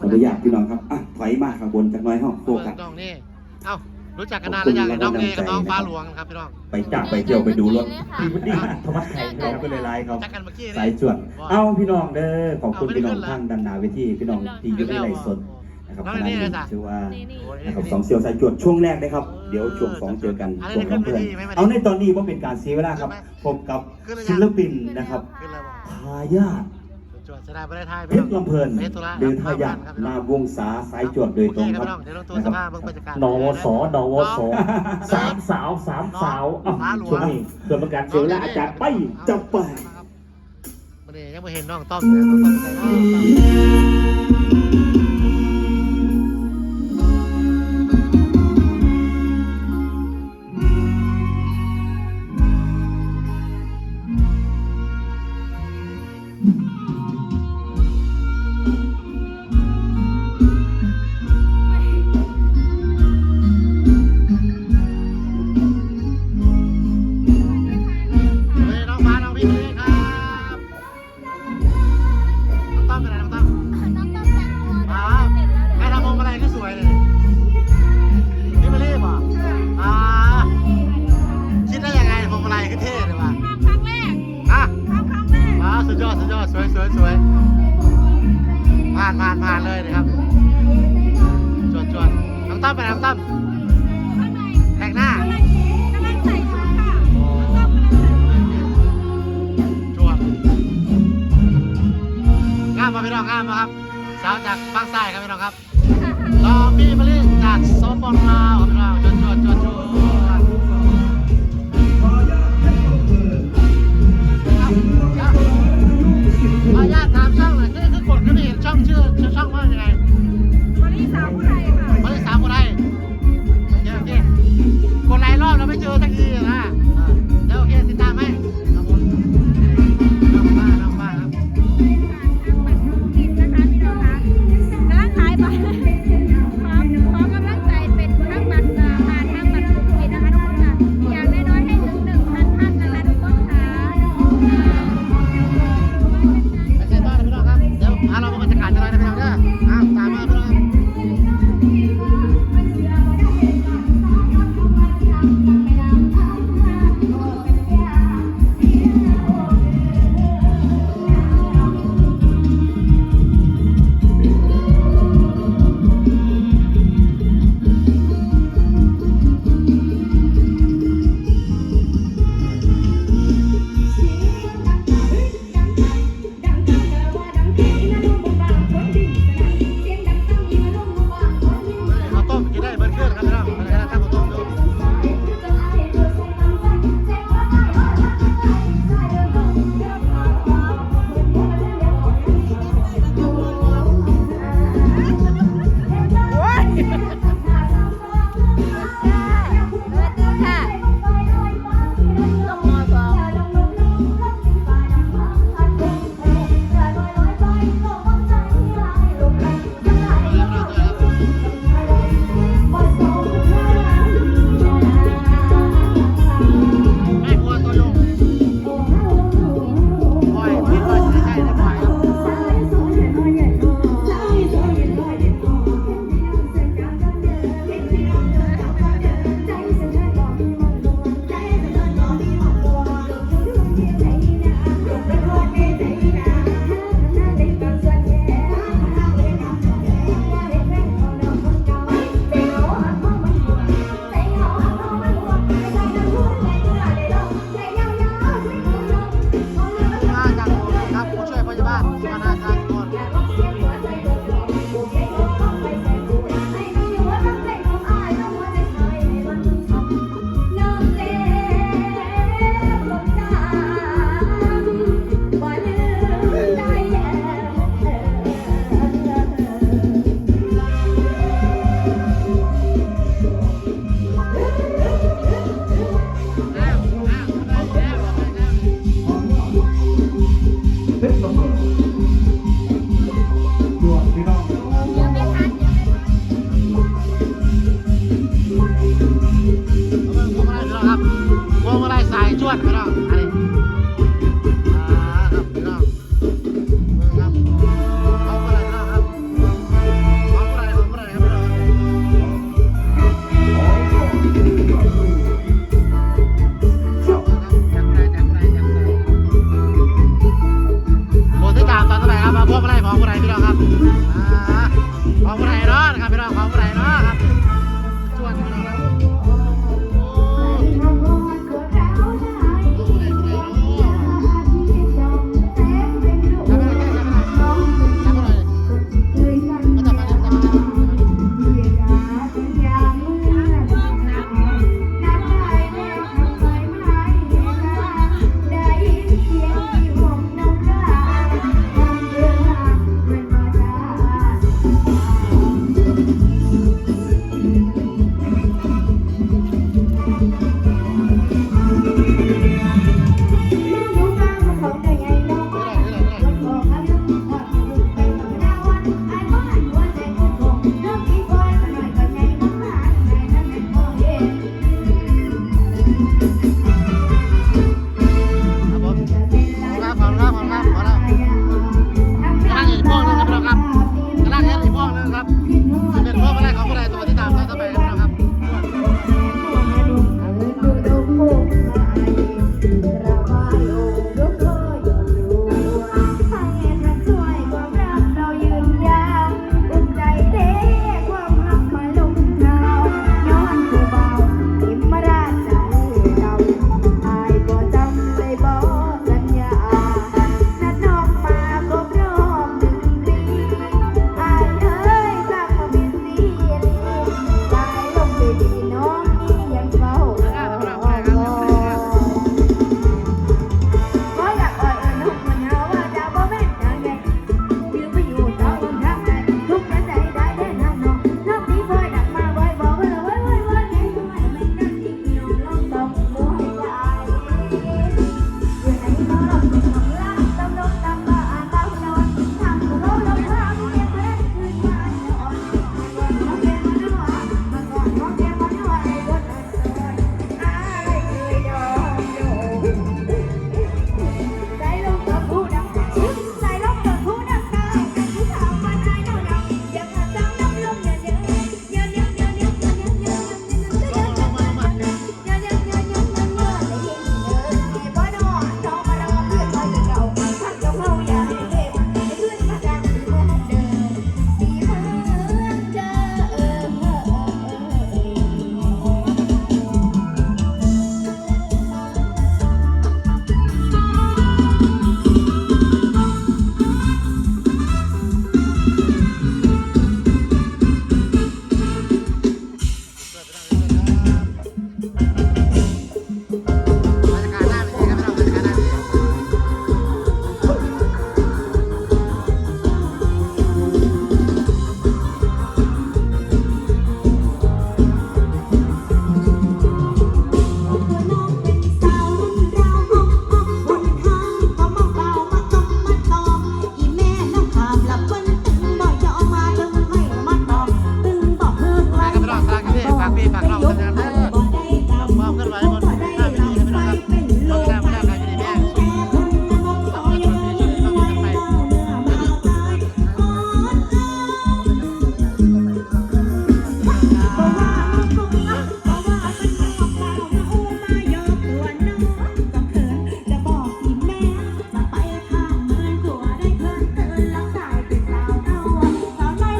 ขมัอนอนุญาตพี่น้องครับอะถอยมาข้างบนจากหน้อยห้องโฟเบิ่กัสงน้องนี่เอ้ารู้จักกันนานแล้วยังไอ้น้องนี่กับน้องฟ้าหลวงครับพี่น้องไปจับไปเที่ยวไปดูรถพี่วุฒิธวัชชัยครับเป็นหลายๆครับจักกันเมื่อกี้สานี่ยจวดเอาพี่น้องเด้อขอบคุณพี่น้องทางดันนาเวทีพี่น้องที่อยู่ในไลฟ์สดนะครับน้องขณะนี่นี้เลยจ้ะชื่อว่านี่นี่โอ้ยนะครับสองเซียวสายจวดช่วงแรกนะครับ เดี๋ยวช่วงสองเจอกันอันนี้ช่วงรับเพื่อนขึ้นเวทีไหมเอาในตอนนี้ว่าเป็นการเสียเวลาครับพบกับศิลปินนะครับขึ้นเลยบอกทายาท จวดจะได้ไม่ได้ทายเพชรลำเพลินเพชรตุลาหรือทายาทนาวงศาสายจวดโดยตรงครับเดี๋ยวลงตัวสภาพเบิ่งบรรยากาศนวสนวสสามสาวสามสาวอะฟ้าหลวงช่วงนี้เกิดประกาศเสียเวลาอาจารย์ไปจับไปมันนี่ยังไม่เห็นน้องต้อมเลยต้องต้อม วยสวยสวยผ่านผ่านผ่านเลยนะครับจวดจวดน้องต้อมไปไหนน้องต้อมข้างในแต่งหน้ากำลังกำลังใส่ชุดค่ะโอ้น้องกำลังใส่ชุดจวดงามมาพี่น้องงามมาครับสาวจากฝั่งซ้ายครับพี่น้องครับรอพี่มาลีจากสปปลาวครับ